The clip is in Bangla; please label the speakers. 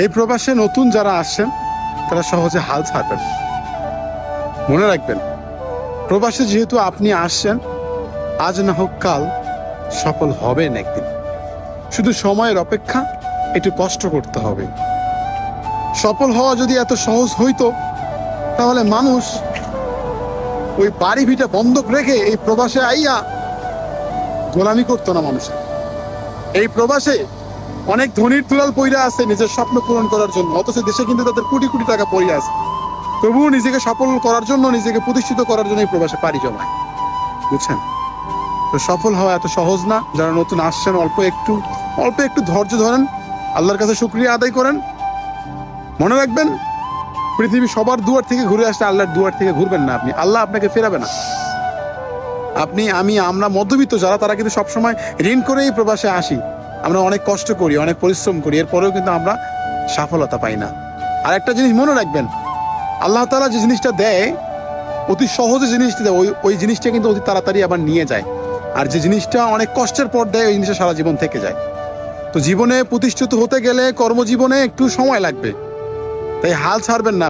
Speaker 1: এই প্রবাসে নতুন যারা আসছেন, তারা সহজে হাল ছাড়বেন। মনে রাখবেন, প্রবাসে যেহেতু আপনি আসছেন, আজ না হোক কাল সফল হবেন একদিন। শুধু সময়ের অপেক্ষা, একটু কষ্ট করতে হবে। সফল হওয়া যদি এত সহজ হইতো, তাহলে মানুষ ওই বাড়ি ভিটা বন্ধক রেখে এই প্রবাসে আইয়া গোলামি করতো না মানুষের। এই প্রবাসে অনেক ধনির তুলাল পইরা আছে নিজের স্বপ্ন পূরণ করার জন্য। অথচ দেশে কিন্তু তাদের কোটি কোটি টাকা পড়ে আছে। তবুও নিজেকে সফল করার জন্য, নিজেকে প্রতিষ্ঠিত করার জন্য এই প্রবাসে পাড়ি জমায়। বুঝছেন? তো সফল হওয়া এত সহজ না। যারা নতুন আসছেন, অল্প একটু অল্প একটু ধৈর্য ধরেন। আল্লাহর কাছে শুক্রিয়া আদায় করেন। মনে রাখবেন, পৃথিবী সবার দুয়ার থেকে ঘুরে আসলে আল্লাহর দুয়ার থেকে ঘুরবেন না আপনি। আল্লাহ আপনাকে ফেরাবে না। আপনি, আমি, আমরা মধ্যবিত্ত যারা, তারা কিন্তু সবসময় ঋণ করেই প্রবাসে আসি। আমরা অনেক কষ্ট করি, অনেক পরিশ্রম করি, এরপরেও কিন্তু আমরা সফলতা পাই না। আর একটা জিনিস মনে রাখবেন, আল্লাহ তালা যে জিনিসটা দেয়, অতি সহজে জিনিসটা দেয়, ওই ওই জিনিসটা কিন্তু অতি তাড়াতাড়ি আবার নিয়ে যায়। আর যে জিনিসটা অনেক কষ্টের পর দেয়, ওই জিনিসটা সারা জীবন থেকে যায়। তো জীবনে প্রতিষ্ঠিত হতে গেলে কর্মজীবনে একটু সময় লাগবে। তাই হাল ছাড়বেন না।